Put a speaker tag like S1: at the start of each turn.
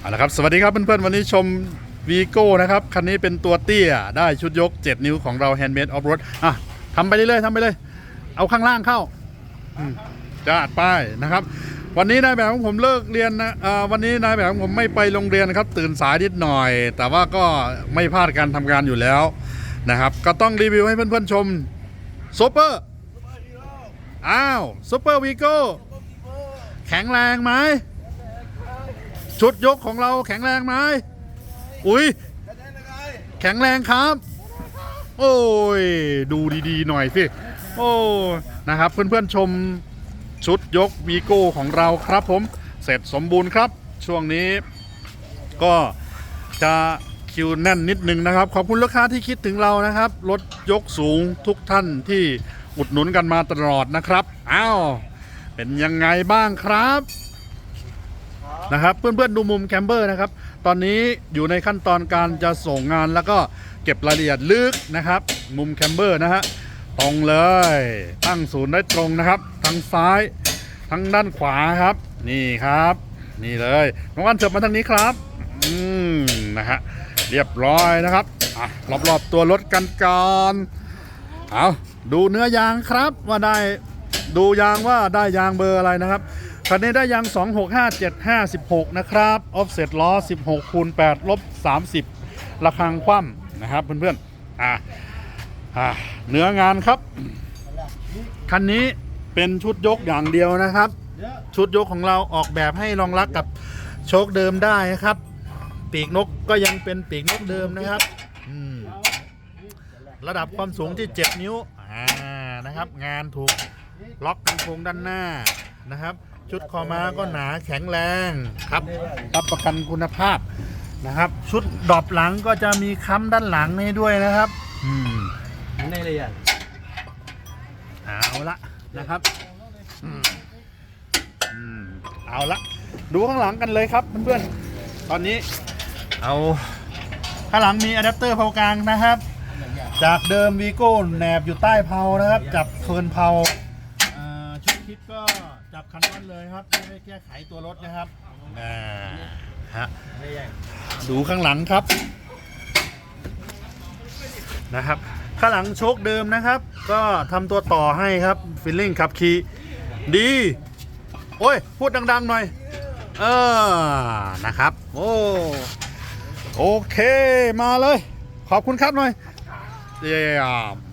S1: เอาละครับสวัสดีครับเพื่อนๆวันนี้ชมวีโก้นะครับคันนี้เป็นตัวเตี้ยได้ชุดยก 7 นิ้วของเรา Handmade Off Road อะทำไปเรื่อยๆทำไปเลย เอาข้างล่างเข้าจะอัดป้ายนะครับ วันนี้นายแบบของผมเลิกเรียนนะวันนี้นายแบบของผมไม่ไปโรงเรียนนะครับ ตื่นสายนิดหน่อย แต่ว่าก็ไม่พลาดการทำงานอยู่แล้วนะครับ ก็ต้องรีวิวให้เพื่อนๆชมซูเปอร์อ้าวซูเปอร์วีโก้แข็งแรงไหม ชุดยกของเราแข็งแรงไหมอุ้ยแข็งแรงครับ โอ้ย ดูดีๆหน่อยสิ โอ้นะครับ เพื่อนๆชมชุดยกวีโก้ของเราครับผม เสร็จสมบูรณ์ครับ ช่วงนี้ ก็จะคิวแน่นนิดนึงนะครับ ขอบคุณลูกค้าที่คิดถึงเรานะครับ รถยกสูงทุกท่านที่อุดหนุนกันมาตลอดนะครับ อ้าว เป็นยังไงบ้างครับ นะครับ เพื่อนๆดูมุมแคมเบอร์นะครับ ตอนนี้อยู่ในขั้นตอนการจะส่งงานแล้วก็เก็บรายละเอียดลึกนะครับ มุมแคมเบอร์นะฮะตรงเลย ตั้งศูนย์ได้ตรงนะครับทั้งซ้ายทั้งด้านขวาครับ นี่ครับ นี่เลยน้องอันเถิบมาทางนี้ครับอืมนะฮะเรียบร้อยนะครับอะรอบๆตัวรถกันก่อนเอาดูเนื้อยางครับว่าได้ ดูยางว่าได้ยางเบอร์อะไรนะครับคันนี้ได้ยาง 265756 นะครับ ออฟเซ็ตล้อ 16คูณ8ลบ30ระคังคว่ำนะครับ เพื่อนๆอ่าอ่าเนื้องานครับ คันนี้เป็นชุดยกอย่างเดียวนะครับ ชุดยกของเราออกแบบให้รองรับกับโชคเดิมได้นะครับ ปีกนกก็ยังเป็นปีกนกเดิมนะครับระดับความสูงที่ 7 นิ้วอ่านะครับ งานถูก ล็อกกันโครงด้านหน้านะครับ ชุดคอม้าก็หนาแข็งแรงครับรับประกันคุณภาพนะครับ ชุดดรอปหลังก็จะมีค้ำด้านหลังให้ด้วยนะครับอืม
S2: ในละเอียด
S1: เอาละนะครับอืมอืมเอาละดูข้างหลังกันเลยครับเพื่อนๆตอนนี้เอาข้างหลังมีอะแดปเตอร์เพากลางนะครับ จากเดิมวีโก้แหนบอยู่ใต้เพานะครับ จับเฟิร์นเพาอ่าชุด คิดก็จับคันนั้นเลยครับไม่ได้แก้ไขตัวรถนะครับอ่าฮะ
S2: ไม่ใหญ่
S1: ดูข้างหลังครับนะครับ ข้างหลังโชคเดิมนะครับ ก็ทำตัวต่อให้ครับฟิลลิ่งขับขี่ดี โอ้ย พูดดัง ๆ หน่อย เออ นะครับ โอ้โอเคมาเลย ขอบคุณครับหน่อยเยี่ยม